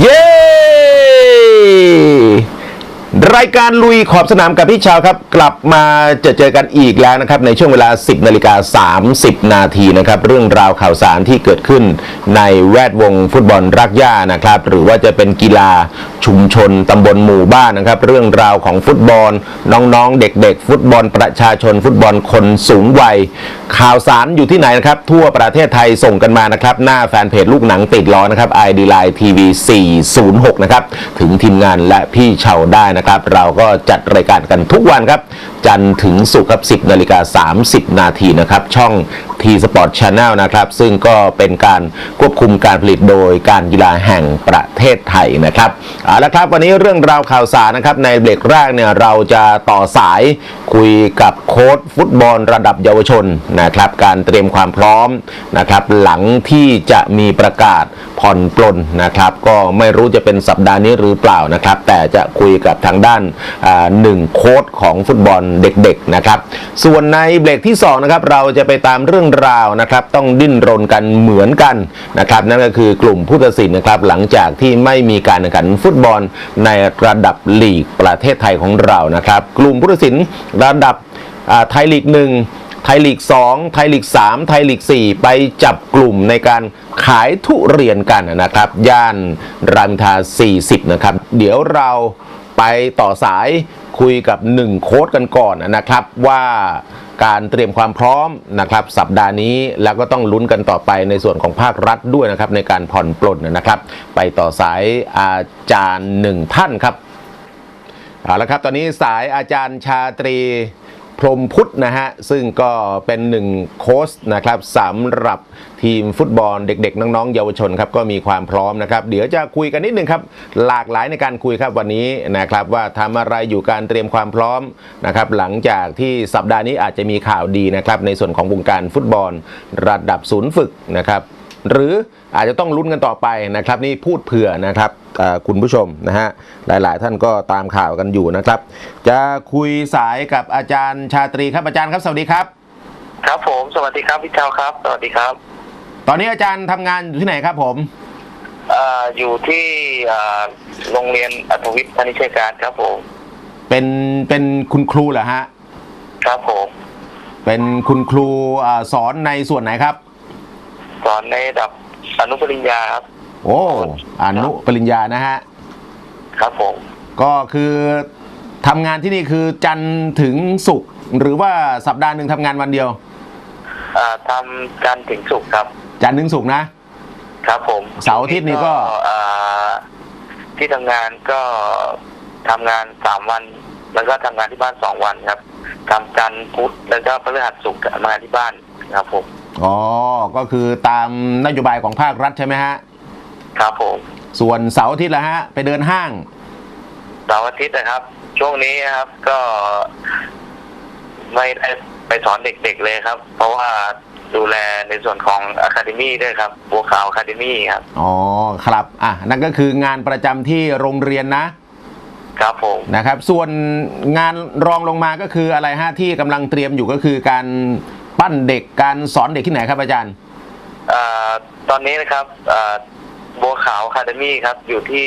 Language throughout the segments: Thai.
เย้ รายการลุยขอบสนามกับพี่ชาวครับ กลับมาเจอเจอกันอีกแล้วนะครับ ในช่วงเวลา 10นาฬิกา30 นาทีนะครับ เรื่องราวข่าวสารที่เกิดขึ้นในแวดวงฟุตบอลรักย่านะครับ หรือว่าจะเป็นกีฬาชุมชนตำบลหมู่บ้านนะครับ เรื่องราวของฟุตบอล น้องๆ เด็กๆ ฟุตบอลประชาชน ฟุตบอลคนสูงวัย ข่าวสารอยู่ที่ไหนนะครับ ทั่วประเทศไทยส่งกันมานะครับ หน้าแฟนเพจลูกหนังติดล้อนะครับ ID Line TV 406 นะครับ ถึงทีมงานและพี่เฉาได้นะครับเราก็จัดรายการกันทุกวันครับ จันทร์ถึงศุกร์ครับ 10นาฬิกา30 นาทีนะครับ ช่อง T Sport Channel นะครับ ซึ่งก็เป็นการควบคุมการผลิตโดยการกีฬาแห่งประเทศไทยนะครับเอาละครับวันนี้เรื่องราวข่าวสารนะครับในเบรกแรกเนี่ยเราจะต่อสายคุยกับโค้ชฟุตบอลระดับเยาวชนนะครับ การเตรียมความพร้อมนะครับ หลังที่จะมีประกาศผ่อนปลนนะครับ ก็ไม่รู้จะเป็นสัปดาห์นี้หรือเปล่านะครับ แต่จะคุยกับทางด้านหนึ่งโค้ชของฟุตบอลเด็กๆนะครับ ส่วนในเบรกที่สองนะครับเราจะไปตามเรื่องราวนะครับต้องดิ้นรนกันเหมือนกันนะครับนั่นก็คือกลุ่มผู้ตัดสินนะครับหลังจากที่ไม่มีการแข่งขันฟุตบอลในระดับลีกประเทศไทยของเรานะครับ กลุ่มผู้ตัดสินระดับไทยลีกหนึ่งไทยลีก 2 ไทยลีก 3 ไทยลีก 4 ไปจับกลุ่มในการขายทุเรียนกันนะครับ ย่านรามอินทา 40 นะครับ เดี๋ยวเรา ไปต่อสายคุยกับ 1 โค้ดกันก่อนนะครับว่าการเตรียมความพร้อมนะครับสัปดาห์นี้แล้วก็ต้องลุ้นกันต่อไปในส่วนของภาครัฐด้วยนะครับในการผ่อนปลนนะครับ ไปต่อสายอาจารย์หนึ่งท่านครับเอาละครับตอนนี้สายอาจารย์ชาตรี พรมพุทธนะฮะ ซึ่งก็เป็นหนึ่งโค้ชนะครับสำหรับทีมฟุตบอลเด็กๆ น้องๆ เยาวชนครับก็มีความพร้อมนะครับ เดี๋ยวจะคุยกันนิดนึงครับ หลากหลายในการคุยครับวันนี้นะครับว่าทำอะไรอยู่การเตรียมความพร้อมนะครับหลังจากที่สัปดาห์นี้อาจจะมีข่าวดีนะครับในส่วนของวงการฟุตบอลระดับศูนย์ฝึกนะครับหรืออาจจะต้องลุ้นกันต่อไปนะครับนี่พูดเผื่อนะครับ คุณผู้ชมนะฮะหลายๆ ท่านก็ตามข่าวกันอยู่นะครับ จะคุยสายกับอาจารย์ชาตรีครับอาจารย์ครับสวัสดีครับ ครับผมสวัสดีครับพี่เจ้าครับ สวัสดีครับ ตอนนี้อาจารย์ทำงานอยู่ที่ไหนครับผมเอ่ออยู่ที่เอ่อโรงเรียนอัธวิทย์พนิชยการครับผมเป็นเป็นคุณครูเหรอฮะครับผมเป็นคุณครูอ่าสอนในส่วนไหนครับ สอนในระดับอนุปริญญาครับ โอ้อนุปริญญานะฮะ ครับผม ก็คือทำงานที่นี่คือจันทร์ถึงศุกร์หรือว่าสัปดาห์หนึ่งทำงานวันเดียวเอ่อทำการถึงสุขครับ จันทร์ถึงศุกร์นะ ครับผมเสาร์อาทิตย์นี่ก็เอ่อที่ทำงานก็ทำงานสามวัน แล้วก็ทำงานที่บ้านสองวันครับทำจันทร์พุธแล้วก็พฤหัสศุกร์ทำงานที่บ้านครับผมอ๋อ ก็คือตามนโยบายของภาครัฐใช่ไหมฮะ ครับผมส่วนเสาร์อาทิตย์ละฮะ ไปเดินห้าง เสาร์อาทิตย์นะครับ ช่วงนี้นะครับก็ไม่ได้ไปสอนเด็กๆเลยครับ เพราะว่าดูแลในส่วนของอะคาเดมี่ด้วยครับบัวขาวอะคาเดมี่ครับ อ๋อครับอะนั่นก็คืองานประจำที่โรงเรียนนะครับผม นะครับ ส่วนงานรองลงมาก็คืออะไรฮะที่กำลังเตรียมอยู่ก็คือการปั้นเด็กการสอนเด็กที่ไหนครับอาจารย์ เอ่อตอนนี้นะครับเอ่อ บัวขาวอะคาเดมี่ครับ อยู่ที่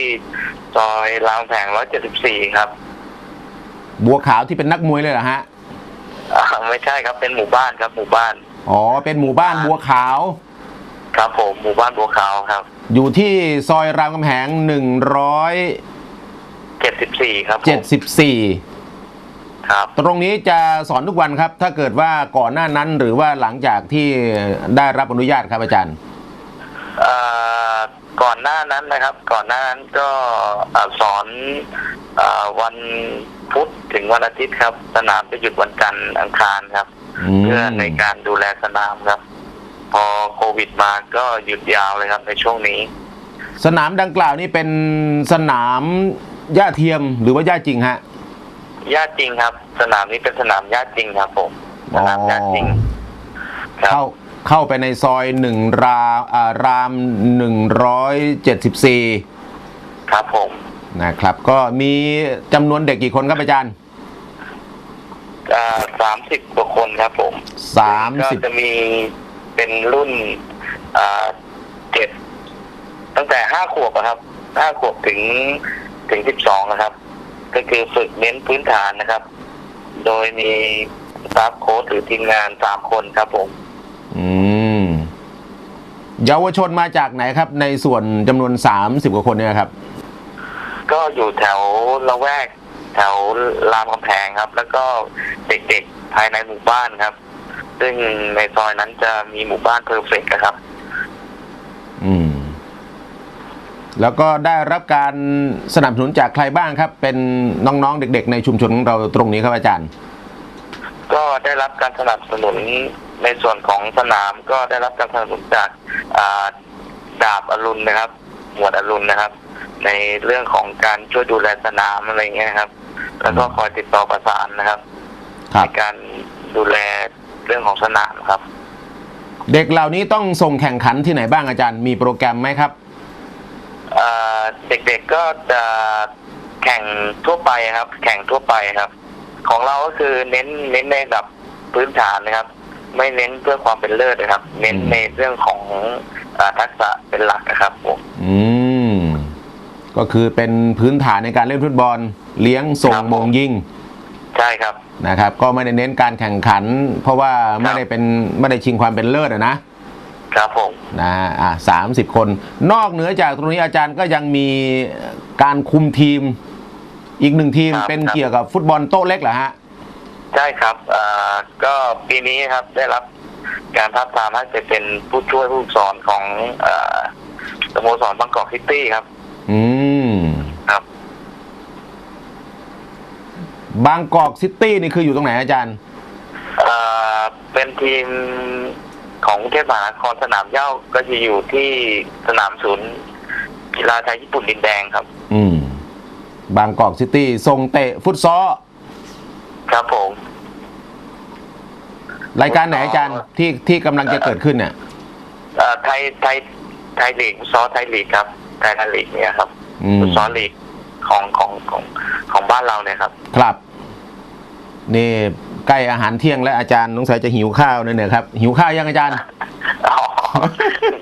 ซอยรามคำแผง174ครับ บัวขาวที่เป็นนักมวยเลยเหรอฮะอ่าไม่ใช่ครับเป็นหมู่บ้านครับ หมู่บ้าน อ๋อเป็นหมู่บ้านบัวขาว ครับผมหมู่บ้านบัวขาวครับอยู่ที่ซอยรามคำแหง74ครับผม174 ครับ ตรงนี้จะสอนทุกวันครับ ถ้าเกิดว่าก่อนหน้านั้นหรือว่าหลังจากที่ได้รับอนุญาตครับอาจารย์ เอ่อ ก่อนหน้านั้นนะครับ ก่อนหน้านั้นก็เอ่อสอนเออวันพุธถึงวันอาทิตย์ครับ สนามจะหยุดวันจันทร์อังคารครับอืมเพื่อในการดูแลสนามครับ พอโควิดมาก็หยุดยาวเลยครับในช่วงนี้ สนามดังกล่าวนี่เป็นสนามหญ้าเทียมหรือว่าหญ้าจริงฮะญาติจริงครับ สนามนี้เป็นสนามญาติจริงครับผมสนามญาติจริงครับเข้า เข้าไปในซอยหนึ่งราอ่ารามหนึ่งร้อยเจ็ดสิบสี่ครับผมนะครับ ก็มีจำนวนเด็กกี่คนครับอาจารย์สามสิบกว่าคนครับผมสามก็สิบจะมีเป็นรุ่นอ่าเจ็ดตั้งแต่ห้าขวบอะครับห้าขวบถึงถึงสิบสองนะครับ ก็คือฝึกเน้นพื้นฐานนะครับ โดยมีสตาฟโค้ชหรือทีมงานสามคนครับผม อืมเยาวชนมาจากไหนครับ ในส่วนจำนวน 30 กว่าคนเนี่ยครับ ก็อยู่แถวละแวก แถวรามคำแพงครับ แล้วก็เด็กๆภายในหมู่บ้านครับ ซึ่งในซอยนั้นจะมีหมู่บ้านเพอร์เฟกต์ครับ อืม แล้วก็ได้รับการสนับสนุนจากใครบ้างครับ เป็นน้องๆเด็ก ๆ ในชุมชนของเราตรงนี้ครับอาจารย์ ก็ได้รับการสนับสนุน ในส่วนของสนามก็ได้รับการสนับสนุนจากอ่าดาบอรุณนะครับ หมวดอรุณนะครับ ในเรื่องของการช่วยดูแลสนามอะไรเงี้ยครับ แล้วก็คอยติดต่อประสานนะครับครัในบการดูแลเรื่องของสนามครับ เด็กเหล่านี้ต้องส่งแข่งขันที่ไหนบ้างอาจารย์ มีโปรแกรมไหมครับเอ่อเด็กๆก็จะแข่งทั่วไปครับ แข่งทั่วไปครับ ของเราก็คือเน้นเน้นในระดับพื้นฐานนะครับ ไม่เน้นเพื่อความเป็นเลิศนะครับ เน้นอืมในเรื่องของเออทักษะเป็นหลักนะครับผมอืมก็คือเป็นพื้นฐานในการเล่นฟุตบอล เลี้ยงส่งครับผมมงยิงใช่ครับนะครับ ก็ไม่ได้เน้นการแข่งขัน เพราะว่าไม่ได้เป็นไม่ได้ชิงความเป็นเลิศอะนะครับผมนะฮะอะสามสิบคน นอกเหนือจากตรงนี้อาจารย์ก็ยังมีการคุมทีม อีกหนึ่งทีมครับเป็นครับเกี่ยวกับฟุตบอลโต๊ะเล็กเหรอฮะ ใช่ครับเอ่อก็ปีนี้ครับได้รับการทับทามให้ไปเป็นผู้ช่วยผู้ฝึกสอนของเอ่อสโมสรบางกอกซิตี้ครับ อืมครับ บางกอกซิตี้นี่คืออยู่ตรงไหนอาจารย์เอ่อเป็นทีมของกรุงเทพมหานครสนามเหย้าก็จะอยู่ที่สนามศูนย์กีฬาไทยญี่ปุ่นดินแดงครับ อืม บางกอกซิตี้ทรงเตะฟุตซอล ครับผม รายการไหนอาจารย์ที่ที่กำลังจะเกิดขึ้นเนี่ยเอ่อไทยไทยไทยลีกฟุตซอลไทยลีกครับไทยลีกเนี่ยครับอืมฟุตซอลลีกของของของของบ้านเราเนี่ยครับ ครับ นี่ใกล้อาหารเที่ยงแล้วอาจารย์สงสัยจะหิวข้าวเนี่ยครับ หิวข้าวยังอาจารย์อ๋อ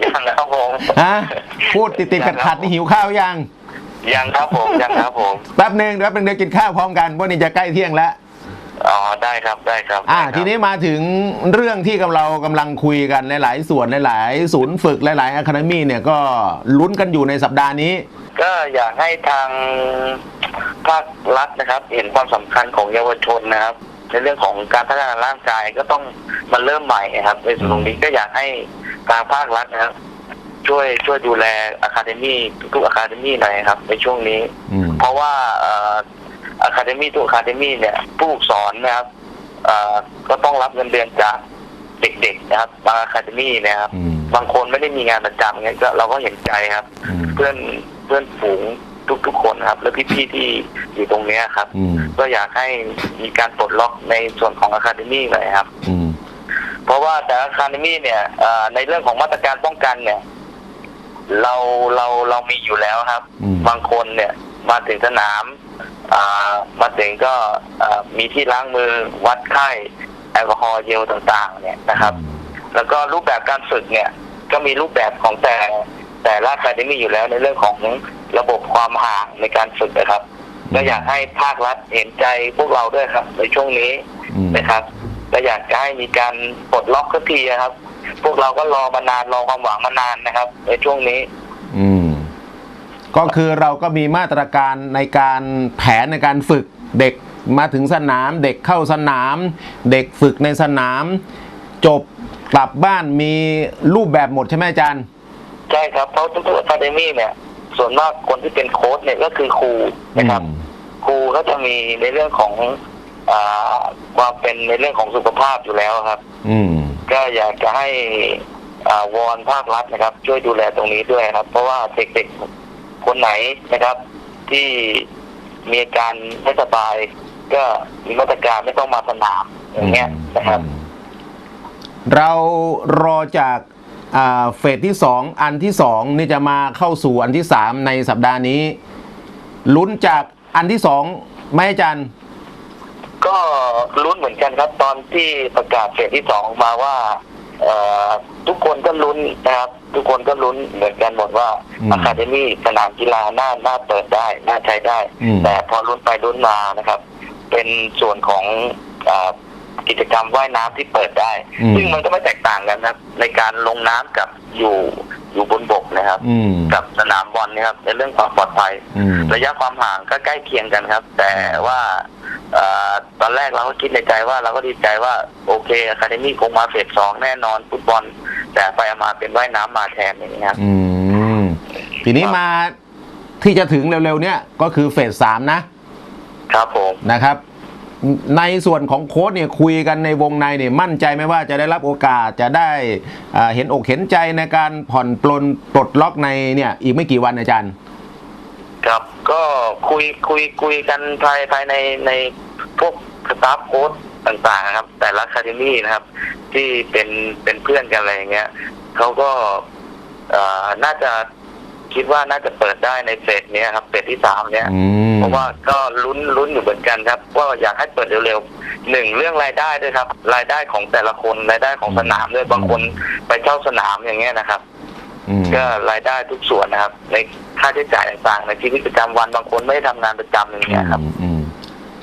ยังครับผมฮะพูดติดติดขัดขัดๆนี่หิวข้าวยังยังครับผมยังครับผม แป๊บหนึ่งแป๊บหนึ่งเดี๋ยวกินข้าวพร้อมกันเพราะนี่จะใกล้เที่ยงแล้ว อ๋อได้ครับได้ครับอ่าได้ครับ ทีนี้มาถึงเรื่องที่กำเรากำลังคุยกันหลาย ๆ ส่วนหลาย ๆ ศูนย์ฝึกหลายๆอะคาเดมี่เนี่ยก็ลุ้นกันอยู่ในสัปดาห์นี้ ก็อยากให้ทางภาครัฐนะครับ เห็นความสำคัญของเยาวชนนะครับ ในเรื่องของการพัฒนาร่างกายก็ต้องมาเริ่มใหม่ครับในส่วนตรงนี้ก็อยากให้ทางภาครัฐนะครับ ช่วยช่วยดูแลอะคาเดมี่ทุกๆอะคาเดมี่หน่อยครับ ในช่วงนี้ อืม เพราะว่าอะคาเดมี่ทุกอะคาเดมี่เนี่ยผู้ฝึกสอนนะครับเอ่อก็ต้องรับเงินเดือนจากเด็กๆนะครับบางอะคาเดมี่นะครับอืมบางคนไม่ได้มีงานประจำเงี้ยก็เราก็เห็นใจครับอืมเพื่อนเพื่อนฝูงทุกๆคนครับ และพี่ๆที่อยู่ตรงเนี้ยครับอืมก็อยากให้มีการปลดล็อกในส่วนของอะคาเดมี่หน่อยครับอืมเพราะว่าแต่อะคาเดมี่เนี่ยเอ่อในเรื่องของมาตรการป้องกันเนี่ย เราเราเรามีอยู่แล้วครับอืมบางคนเนี่ยมาถึงสนามอ่า มาถึงก็อ่ามีที่ล้างมือวัดไข้แอลกอฮอล์เจลต่างๆ เนี่ยนะครับ แล้วก็รูปแบบการฝึกเนี่ย ก็มีรูปแบบของแต่แต่ละคาเดมี่อยู่แล้วในเรื่องของระบบความห่างในการฝึกนะครับ ก็อยากให้ภาครัฐเห็นใจพวกเราด้วยครับ ในช่วงนี้อืมนะครับก็อยากจะให้มีการปลดล็อกสักทีนะครับ พวกเราก็รอมานานรอความหวังมานานนะครับ ในช่วงนี้อืม ก็คือเราก็มีมาตรการในการแผนในการฝึกเด็กมาถึงสนาม เด็กเข้าสนาม เด็กฝึกในสนาม จบกลับบ้านมีรูปแบบหมดใช่ไหมอาจารย์ ใช่ครับเพราะทุกๆอะคาเดมี่เนี่ย ส่วนมากคนที่เป็นโค้ชเนี่ยก็คือครูนะครับ อืม ครูก็จะมีในเรื่องของอาความเป็นในเรื่องของสุขภาพอยู่แล้วครับ อืม ก็อยากจะให้อ่าวอนภาครัฐนะครับ ช่วยดูแลตรงนี้ด้วยครับ เพราะว่าเด็กๆ คนไหนนะครับ ที่มีอาการไม่สบาย ก็มีมาตรการไม่ต้องมาสนามอย่างเงี้ยนะครับ เรารอจากอ่าเฟสที่สองอันที่สองนี่จะมาเข้าสู่อันที่สามในสัปดาห์นี้ ลุ้นจากอันที่สองไหมอาจารย์ก็ลุ้นเหมือนกันครับตอนที่ประกาศเฟสที่สองออกมาว่าเอ่อ ทุกคนก็ลุ้นนะครับ ทุกคนก็ลุ้นเหมือนกันหมดว่าอืมอะคาเดมี่สนามกีฬาน่าน่าเปิดได้ น่าใช้ได้อืมแต่พอลุ้นไปลุ้นมานะครับ เป็นส่วนของเอ่อ กิจกรรมว่ายน้ำที่เปิดได้อืมซึ่งมันก็ไม่แตกต่างกันนะครับ ในการลงน้ำกับอยู่อยู่บนบกนะครับอืมกับสนามบอลนะครับ ในเรื่องความปลอดภัยอืมระยะความห่างก็ใกล้เคียงกันครับ แต่ว่าเอ่อตอนแรกเราก็คิดในใจว่าเราก็ดีใจว่าโอเคอะคาเดมี่คงมาเฟสสองแน่นอนฟุตบอล แต่ไปเอามาเป็นว่ายน้ำมาแทนอย่างนี้ยครับอืมทีนี้มาที่จะถึงเร็วๆเนี่ยก็คือเฟสสามนะครับผมนะครับ ในส่วนของโค้ชเนี่ยคุยกันในวงในเนี่ยมั่นใจไหมว่าจะได้รับโอกาสจะได้เห็นอกเห็นใจในการผ่อนปลนปลดล็อกในเนี่ยอีกไม่กี่วันอาจารย์ ครับก็คุยคุยคุยกันภายภายในในพวกสตาฟโค้ดต่างๆครับ แต่ละคาเดมี่นะครับ ที่เป็นเป็นเพื่อนกันอะไรอย่างเงี้ยเขาก็น่าจะ คิดว่าน่าจะเปิดได้ในเฟสเนี้ยครับเฟสที่สามเนี้ย อืม เพราะว่าก็ลุ้นลุ้นอยู่เหมือนกันครับว่าอยากให้เปิดเร็วๆหนึ่งเรื่องรายได้ด้วยครับ รายได้ของแต่ละคนรายได้ของสนามด้วยบางคนไปเช่าสนามอย่างเงี้ยนะครับ อืมก็รายได้ทุกส่วนนะครับ ในค่าใช้จ่ายต่างๆ ในชีวิตประจำวันบางคนไม่ได้ทำงานประจำอย่างเงี้ยครับ อืมอืม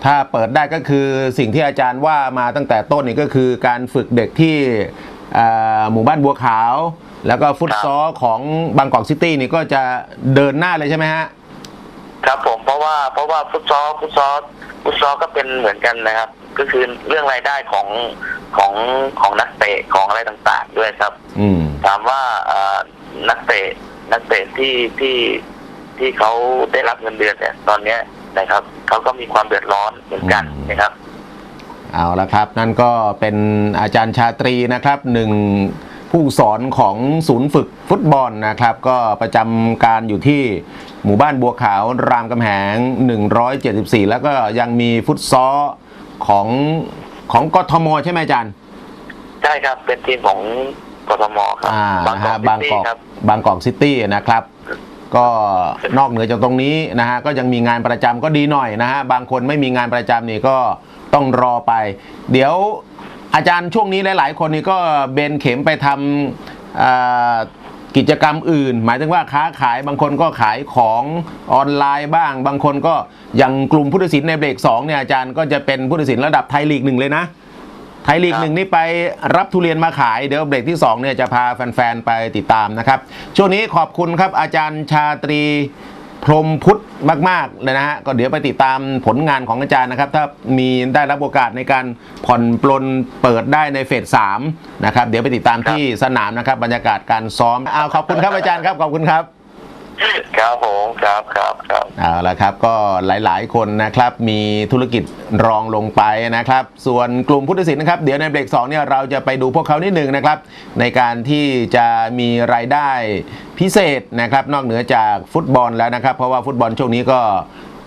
ถ้าเปิดได้ก็คือสิ่งที่อาจารย์ว่ามาตั้งแต่ต้นนี่ก็คือการฝึกเด็กที่เอ่อหมู่บ้านบัวขาว แล้วก็ฟุตซอลของบางกอกซิตี้นี่ก็จะเดินหน้าเลยใช่ไหมฮะ ครับผมเพราะว่าเพราะว่าฟุตซอลฟุตซอลฟุตซอลก็เป็นเหมือนกันนะครับ ก็คือเรื่องรายได้ของของของนักเตะของอะไรต่างๆ ด้วยครับ อืมถามว่าเอ่อนักเตะนักเตะที่ที่ที่เขาได้รับเงินเดือนเนี่ยตอนเนี้ยนะครับเขาก็มีความเดือดร้อนเหมือนกันอืมนะครับ เอาละครับ นั่นก็เป็นอาจารย์ชาตรีนะครับหนึ่ง ผู้สอนของศูนย์ฝึกฟุตบอลนะครับ ก็ประจำการอยู่ที่หมู่บ้านบัวขาวรามคำแหง 174 แล้วก็ยังมีฟุตซอลของของกทมใช่ไหมอาจารย์ใช่ครับ เป็นทีมของกทมครับอ่าบางนะกอฮะกบางซิกตี้อกครับบางกอกซิตี้นะครับก็นอกเหนือจากตรงนี้นะฮะก็ยังมีงานประจำก็ดีหน่อยนะฮะบางคนไม่มีงานประจำนี่ก็ต้องรอไป เดี๋ยว อาจารย์ช่วงนี้หลาย ๆ คนนี่ก็เบนเข็มไปทำกิจกรรมอื่น หมายถึงว่าค้าขายบางคนก็ขายของออนไลน์บ้าง บางคนก็อย่างกลุ่มผู้ตัดสินในเบรกสองเนี่ยอาจารย์ก็จะเป็นผู้ตัดสินระดับไทยลีกหนึ่งเลยนะ ไทยลีกหนึ่งนี่ไปรับทุเรียนมาขาย เดี๋ยวเบรกที่2เนี่ยจะพาแฟน ๆ ไปติดตามนะครับ ช่วงนี้ขอบคุณครับอาจารย์ชาตรี พรมพุทธมากๆเลยนะฮะก็เดี๋ยวไปติดตามผลงานของอาจารย์นะครับ ถ้ามีได้รับโอกาสในการผ่อนปลนเปิดได้ในเฟสสามนะครับ เดี๋ยวไปติดตามที่สนามนะครับบรรยากาศการซ้อมเอาขอบคุณครับอาจารย์ครับขอบคุณครับ ครับผมครับครับครับเอาละครับก็หลายๆ คนนะครับมีธุรกิจรองลงไปนะครับ ส่วนกลุ่มพุทธศิลป์นะครับ เดี๋ยวในเบรก2เนี่ยเราจะไปดูพวกเขานิดหนึ่งนะครับ ในการที่จะมีรายได้พิเศษนะครับ นอกเหนือจากฟุตบอลแล้วนะครับ เพราะว่าฟุตบอลช่วงนี้ก็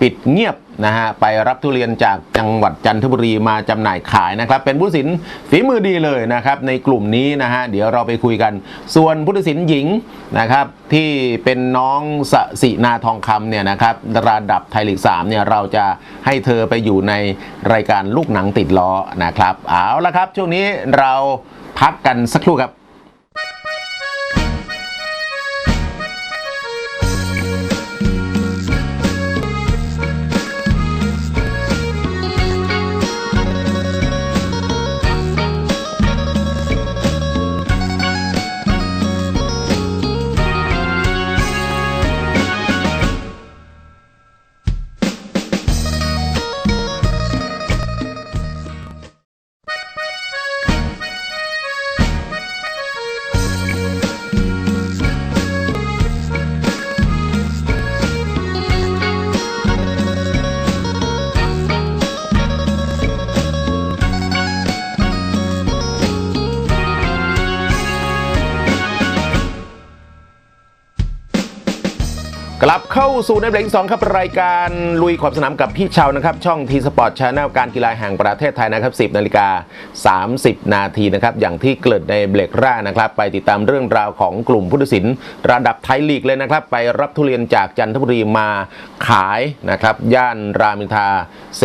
ปิดเงียบนะฮะไปรับทุเรียนจากจังหวัดจันทบุรีมาจำหน่ายขายนะครับ เป็นผู้สินฝีมือดีเลยนะครับในกลุ่มนี้นะฮะเดี๋ยวเราไปคุยกัน ส่วนผู้สินหญิงนะครับที่เป็นน้องสสินาทองคำเนี่ยนะครับระดับไทยลีก3เนี่ยเราจะให้เธอไปอยู่ในรายการลูกหนังติดล้อนะครับเอาละครับ ช่วงนี้เราพักกันสักครู่ครับ กลับเข้าสู่ในเบรกสองครับรายการลุยขอบสนามกับพี่เชานะครับ ช่องทีสปอร์ตชาแนลการกีฬาแห่งประเทศไทยนะครับ 10นาฬิกา 30 นาทีนะครับ อย่างที่เกริดในเบรกแรกนะครับ ไปติดตามเรื่องราวของกลุ่มผู้ตัดสินระดับไทยลีกเลยนะครับ ไปรับทุเรียนจากจันทบุรีมาขายนะครับ ย่านรามอินทรา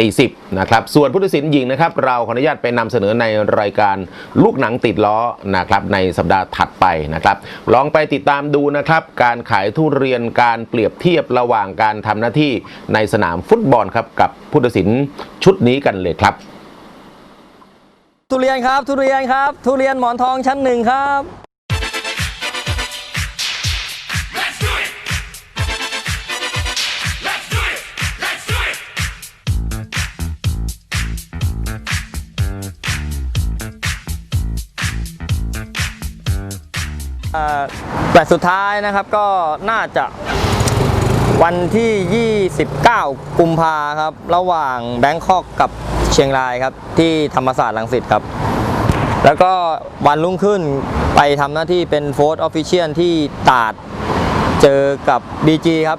40 นะครับ ส่วนผู้ตัดสินหญิงนะครับ เราขออนุญาตไปนำเสนอในรายการลูกหนังติดล้อนะครับในสัปดาห์ถัดไปนะครับ ลองไปติดตามดูนะครับการขายทุเรียนการเปรียบเทียบระหว่างการทำหน้าที่ในสนามฟุตบอลครับกับผู้ตัดสินชุดนี้กันเลยครับ ทุเรียนครับทุเรียนครับ ทุเรียนหมอนทองชั้นหนึ่งครับแมตช์สุดท้ายนะครับก็น่าจะ วันที่ 29 กุมภาครับ ระหว่างแบงคอกกับเชียงรายครับ ที่ธรรมศาสตร์ลังสิตครับ แล้วก็วันรุ่งขึ้นไปทำหน้าที่เป็นโฟร์ออฟฟิเชียลที่ตาดเจอกับ BG ครับ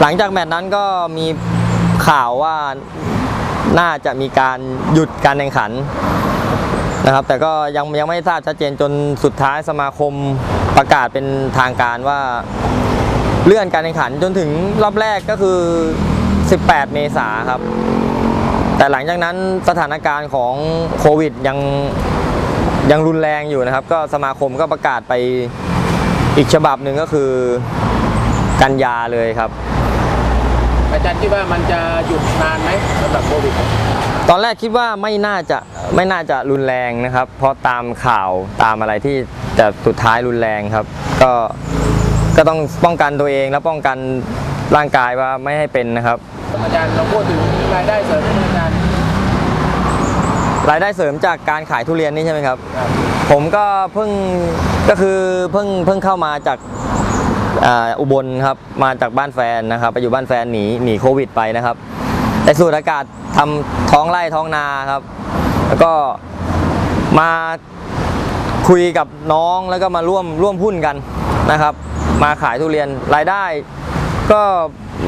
หลังจากแมตช์นั้นก็มีข่าวว่าน่าจะมีการหยุดการแข่งขันนะครับ แต่ก็ยังยังไม่ทราบชัดเจนจนสุดท้ายสมาคมประกาศเป็นทางการว่า เลื่อนการแข่งขันจนถึงรอบแรกก็คือ 18 เมษาครับ แต่หลังจากนั้นสถานการณ์ของโควิดยังยังรุนแรงอยู่นะครับ ก็สมาคมก็ประกาศไปอีกฉบับหนึ่งก็คือกันยาเลยครับ อาจารย์คิดว่ามันจะหยุดนานไหมสำหรับโควิดตอนแรกคิดว่าไม่น่าจะไม่น่าจะรุนแรงนะครับ เพราะตามข่าวตามอะไรที่จะสุดท้ายรุนแรงครับ ก็ ก็ต้องป้องกันตัวเองและป้องกันร่างกายว่าไม่ให้เป็นนะครับ อาจารย์เราพูดถึงรายได้เสริมอาจารย์รายได้เสริมจากการขายทุเรียนนี่ใช่ไหมครับครับผมก็เพิ่งก็คือเพิ่งเพิ่งเข้ามาจากอ่าอุบลครับมาจากบ้านแฟนนะครับ ไปอยู่บ้านแฟนหนีหนีโควิดไปนะครับ แต่สูดอากาศทำท้องไร่ท้องนาครับ แล้วก็มาคุยกับน้องแล้วก็มาร่วมร่วมหุ้นกันนะครับ มาขายทุเรียนรายได้ ก็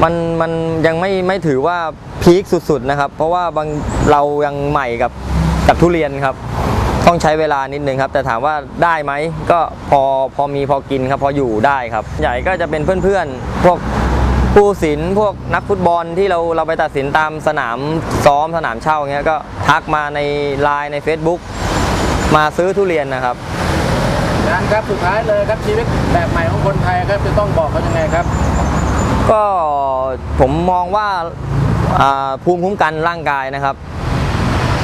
มันมันยังไม่ไม่ถือว่าพีคสุดๆนะครับ เพราะว่าบางเรายังใหม่กับกับทุเรียนครับ ต้องใช้เวลานิดนึงครับ แต่ถามว่าได้ไหมก็พอพอมีพอกินครับ พออยู่ได้ครับ ใหญ่ก็จะเป็นเพื่อนๆ พวกผู้ศิลป์พวกนักฟุตบอลที่เราเราไปตัดสินตามสนามซ้อมสนามเช่าเงี้ยก็ทักมาในไลน์ใน Facebook มาซื้อทุเรียนนะครับาจารย์ครับสุดท้ายเลยครับชีวิตแบบใหม่ของคนไทยครับจะต้องบอกเขายังไงครับ ก็ผมมองว่าอ่าภูมิคุ้มกันร่างกายนะครับ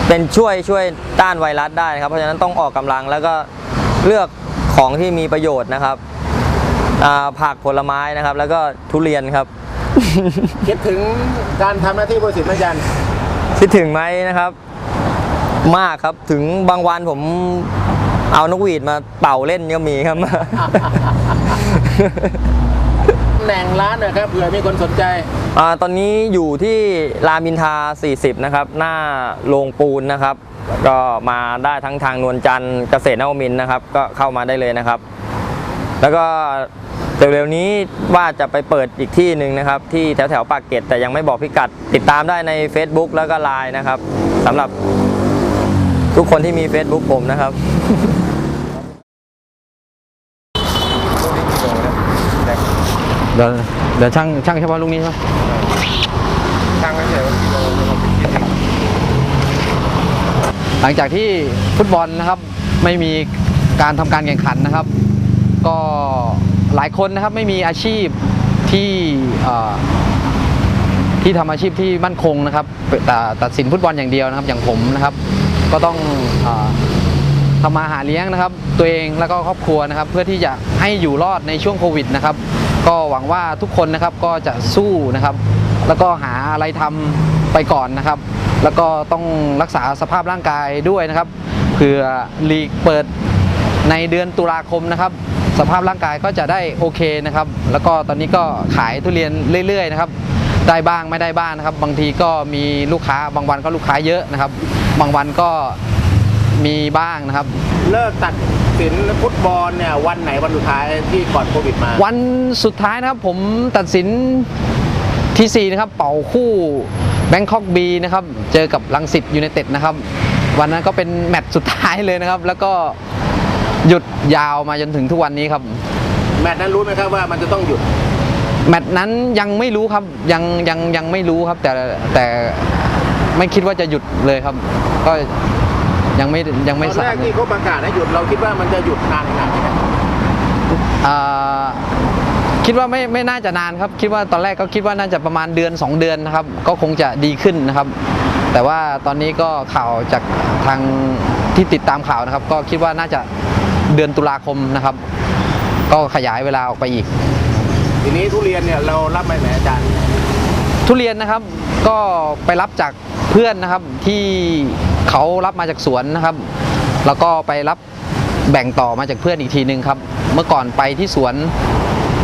เป็นช่วยช่วยต้านไวรัสได้นะครับเพราะฉะนั้นต้องออกกำลังแล้วก็เลือกของที่มีประโยชน์นะครับอ่าผักผลไม้นะครับ แล้วก็ทุเรียนครับ คิดถึงการทำหน้าที่บริษัทไหมอาจารย์ คิดถึงไหมนะครับ มากครับถึงบางวันผม เอานกหวีดมาเป่าเล่นก็มีครับ ตำแหน่งร้านนะครับเผื่อมีคนสนใจอาตอนนี้อยู่ที่รามอินทรา40 นะครับ หน้าโรงปูนนะครับ ก็มาได้ทั้งทางนวลจันทร์เกษตรนวมินทร์นะครับ ก็เข้ามาได้เลยนะครับ แล้วก็เร็วๆนี้ว่าจะไปเปิดอีกที่หนึ่งนะครับ ที่แถวแถวๆปากเกร็ดแต่ยังไม่บอกพิกัด ติดตามได้ใน Facebook แล้วก็ Line นะครับสำหรับ ทุกคนที่มี Facebook ผมนะครับเดี๋ยวเดี๋ยวช่างช่างเฉพาะลูกนี้ใช่ไหมทางนั้นเดี๋ยวกิโลหลังจากที่ฟุตบอลนะครับไม่มีการทำการแข่งขันนะครับ ก็หลายคนนะครับไม่มีอาชีพที่ที่ทำอาชีพที่มั่นคงนะครับแต่ตัดสินฟุตบอลอย่างเดียวนะครับ อย่างผมนะครับ ก็ต้องอ่อทำมาหาเลี้ยงนะครับ ตัวเองแล้วก็ครอบครัวนะครับ เพื่อที่จะให้อยู่รอดในช่วงโควิดนะครับ ก็หวังว่าทุกคนนะครับก็จะสู้นะครับ แล้วก็หาอะไรทำไปก่อนนะครับ แล้วก็ต้องรักษาสภาพร่างกายด้วยนะครับเผื่อลีกเปิดในเดือนตุลาคมนะครับ สภาพร่างกายก็จะได้โอเคนะครับ แล้วก็ตอนนี้ก็ขายทุเรียนเรื่อย ๆ นะครับ ได้บ้างไม่ได้บ้างนะครับ บางทีก็มีลูกค้าบางวันก็ลูกค้าเยอะนะครับ บางวันก็มีบ้างนะครับ เลิกตัดสินฟุตบอลเนี่ยวันไหนวันสุดท้ายที่ก่อนโควิดมา วันสุดท้ายนะครับผมตัดสินทีซีนะครับเป่าคู่แบงคอกบีนะครับ เจอกับลังสิตยูไนเต็ดนะครับ วันนั้นก็เป็นแมตช์สุดท้ายเลยนะครับ แล้วก็หยุดยาวมาจนถึงทุกวันนี้ครับ แมตช์นั้นรู้ไหมครับว่ามันจะต้องหยุด แมตช์นั้นยังไม่รู้ครับยังยังยังไม่รู้ครับ แต่แต่ไม่คิดว่าจะหยุดเลยครับ ก็ยังไม่ยังตไม่อนทราแรบกที่เขาประกาศให้หยุดเราคิดว่ามันจะหยุดนานขนาดไหนอ่าคิดว่าไม่ไม่น่าจะนานครับ คิดว่าตอนแรกก็คิดว่าน่าจะประมาณเดือน 2 เดือนนะครับ ก็คงจะดีขึ้นนะครับ แต่ว่าตอนนี้ก็ข่าวจากทางที่ติดตามข่าวนะครับ ก็คิดว่าน่าจะเดือนตุลาคมนะครับ ก็ขยายเวลาออกไปอีก ทีนี้ทุเรียนเนี่ยเรารับไหมไหมอาจารย์ทุเรียนนะครับก็ไปรับจากเพื่อนนะครับที่เขารับมาจากสวนนะครับ แล้วก็ไปรับแบ่งต่อมาจากเพื่อนอีกทีหนึ่งครับ เมื่อก่อนไปที่สวน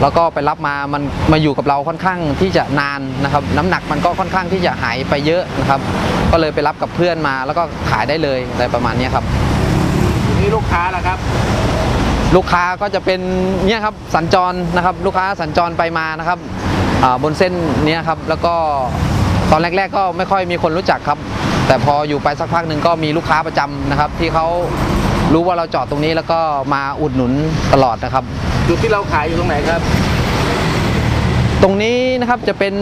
แล้วก็ไปรับมามันมาอยู่กับเราค่อนข้างที่จะนานนะครับ น้ำหนักมันก็ค่อนข้างที่จะหายไปเยอะนะครับ ก็เลยไปรับกับเพื่อนมาแล้วก็ขายได้เลยอะไรประมาณเนี้ยครับ ทีนี้ลูกค้าล่ะครับ ลูกค้าก็จะเป็นเนี่ยครับสัญจรนะครับลูกค้าสัญจรไปมานะครับอ่าบนเส้นเนี้ยครับแล้วก็ตอนแรก ๆ ก็ไม่ค่อยมีคนรู้จักครับ แต่พออยู่ไปสักพักหนึ่งก็มีลูกค้าประจำนะครับ ที่เขารู้ว่าเราจอดตรงนี้แล้วก็มาอุดหนุนตลอดนะครับจุดที่เราขายอยู่ตรงไหนครับ ตรงนี้นะครับจะเป็น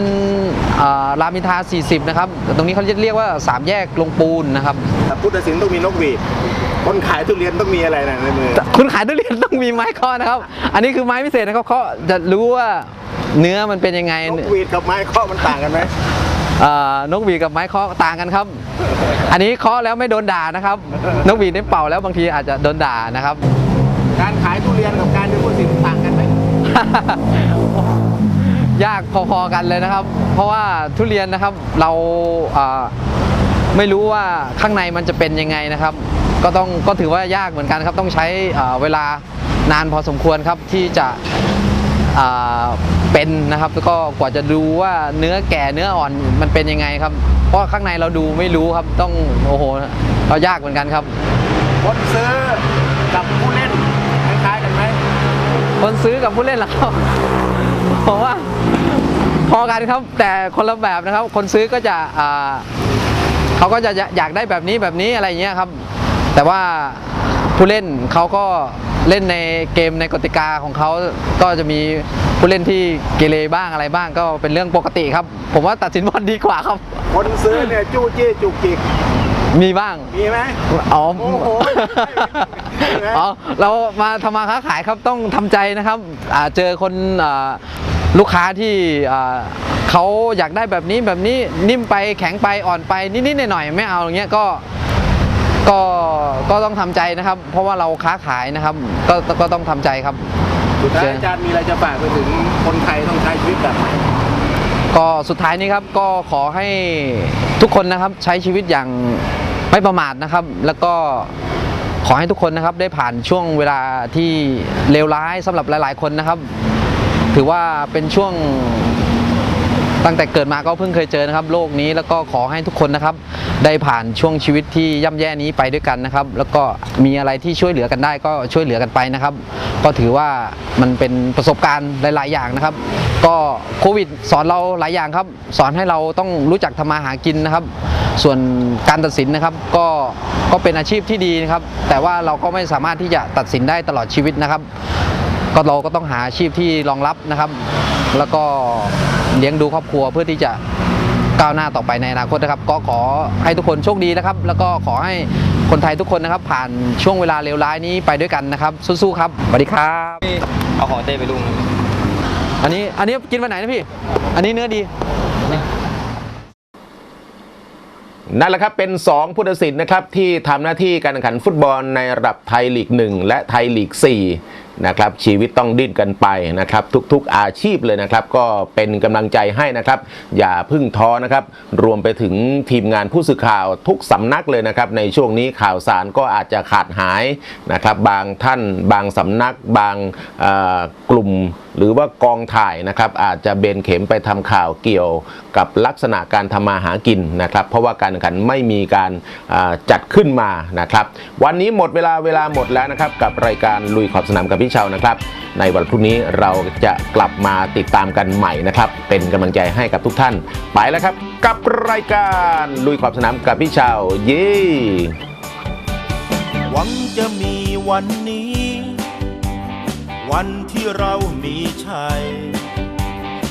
อ่ารามอินทรา40 นะครับแต่ตรงนี้เขาเรียกว่าสามแยกลงปูนนะครับพุทธศิลป์ต้องมีนกหวีด คนขายทุเรียนต้องมีอะไรนะในมือคุณขายทุเรียนต้องมีไม้เคาะนะครับ อันนี้คือไม้พิเศษนะครับเขาจะรู้ว่าเนื้อมันเป็นยังไงนกหวีดกับไม้เคาะมันต่างกันไหมอ่านกหวีดกับไม้เคาะต่างกันครับ อันนี้เคาะแล้วไม่โดนด่านะครับ นกหวีดนี่เป่าแล้วบางทีอาจจะโดนด่านะครับ การขายทุเรียนกับการเป็นผู้ศิลป์ต่างกันไหมยากพอๆกันเลยนะครับ เพราะว่าทุเรียนนะครับเราอ่าไม่รู้ว่าข้างในมันจะเป็นยังไงนะครับ ก็ต้องก็ถือว่ายากเหมือนกันครับต้องใช้อ่าเวลานานพอสมควรครับที่จะอ่าเป็นนะครับแล้วก็กว่าจะดูว่าเนื้อแก่เนื้ออ่อนมันเป็นยังไงครับ เพราะข้างในเราดูไม่รู้ครับต้องโอ้โหเรายากเหมือนกันครับคนซื้อกับผู้เล่นคล้ายๆกันไหมคนซื้อกับผู้เล่นล่ะครับผมว่าพอกันครับแต่คนละแบบนะครับ คนซื้อก็จะอ่าเขาก็จะอยากได้แบบนี้แบบนี้อะไรอย่างเงี้ยครับ แต่ว่าผู้เล่นเขาก็เล่นในเกมในกติกาของเขาก็จะมีผู้เล่นที่เกเรบ้างอะไรบ้างก็เป็นเรื่องปกติครับ ผมว่าตัดสินบอลดีกว่าครับ คนซื้อเนี่ยจู้จี้จุกจิกมีบ้าง มีไหมอ๋อโอ้โหใช่ไหมอ๋อเรามาทำมาค้าขายครับต้องทำใจนะครับอ่าเจอคนอ่าลูกค้าที่อ่าเขาอยากได้แบบนี้แบบนี้นิ่มไปแข็งไปอ่อนไปนิดๆหน่อยๆไม่เอาอย่างเงี้ยก็ ก็ก็ต้องทำใจนะครับ เพราะว่าเราค้าขายนะครับ ก็ก็ต้องทำใจครับสุดท้ายอาจารย์มีอะไรจะฝากไปถึงคนไทยต้องใช้ชีวิตแบบไหนก็สุดท้ายนี้ครับก็ขอให้ทุกคนนะครับใช้ชีวิตอย่างไม่ประมาทนะครับ แล้วก็ขอให้ทุกคนนะครับได้ผ่านช่วงเวลาที่เลวร้ายสำหรับหลาย ๆ คนนะครับ ถือว่าเป็นช่วง ตั้งแต่เกิดมาก็เพิ่งเคยเจอนะครับโลกนี้แล้วก็ขอให้ทุกคนนะครับได้ผ่านช่วงชีวิตที่ย่ำแย่นี้ไปด้วยกันนะครับ แล้วก็มีอะไรที่ช่วยเหลือกันได้ก็ช่วยเหลือกันไปนะครับ ก็ถือว่ามันเป็นประสบการณ์หลาย ๆ อย่างนะครับ ก็โควิดสอนเราหลายอย่างครับ สอนให้เราต้องรู้จักทำมาหากินนะครับ ส่วนการตัดสินนะครับก็ก็เป็นอาชีพที่ดีนะครับ แต่ว่าเราก็ไม่สามารถที่จะตัดสินได้ตลอดชีวิตนะครับ ก็เราก็ต้องหาอาชีพที่รองรับนะครับ แล้วก็ เลี้ยงดูครอบครัวเพื่อที่จะก้าวหน้าต่อไปในอนาคตนะครับ ก็ขอให้ทุกคนโชคดีนะครับ แล้วก็ขอให้คนไทยทุกคนนะครับ ผ่านช่วงเวลาเลวร้ายนี้ไปด้วยกันนะครับ สู้ๆครับสวัสดีครับเอาของเต้ไปลุงอันนี้อันนี้กินวันไหนนะพี่ อันนี้เนื้อดีนั่นแหละครับเป็น 2 ผู้ตัดสินนะครับที่ทำหน้าที่การแข่งขันฟุตบอลในระดับไทยลีก 1 และไทยลีก 4 นะครับชีวิตต้องดิ้นกันไปนะครับ ทุกๆอาชีพเลยนะครับ ก็เป็นกำลังใจให้นะครับ อย่าพึ่งท้อนะครับ รวมไปถึงทีมงานผู้สื่อข่าวทุกสำนักเลยนะครับ ในช่วงนี้ข่าวสารก็อาจจะขาดหายนะครับ บางท่านบางสำนักบางกลุ่มหรือว่ากองถ่ายนะครับ อาจจะเบนเข็มไปทำข่าวเกี่ยวกับลักษณะการทำมาหากินนะครับ เพราะว่าการแข่งขันไม่มีการจัดขึ้นมานะครับ วันนี้หมดเวลาเวลาหมดแล้วนะครับ กับรายการลุยขอบสนามกับพี่เชานะครับ ในวันพรุ่งนี้เราจะกลับมาติดตามกันใหม่นะครับ เป็นกำลังใจให้กับทุกท่าน ไปแล้วครับ กับรายการลุยขอบสนามกับพี่เชาเย้หวังจะมีวันนี้ วันที่เรามีชัย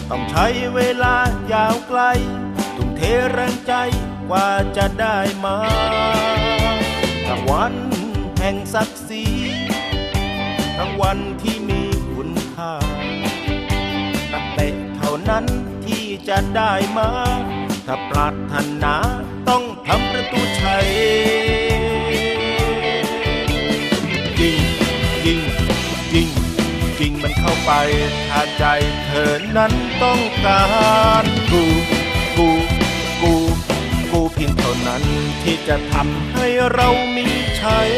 ต้องใช้เวลายาวไกลทุ่มเทแรงใจกว่าจะได้มารางวัลแห่งศักดิ์ศรีางวัลที่มีคุณค่านักเตะเท่านั้นที่จะได้มา ถ้าปรารถนาต้องทำประตูชัยจริงจริงจริงจริงมันเข้าไปถ้าใจเธอนั้นต้องการกูกูกูกูเพียงเท่านั้นที่จะทำให้เรามีชัย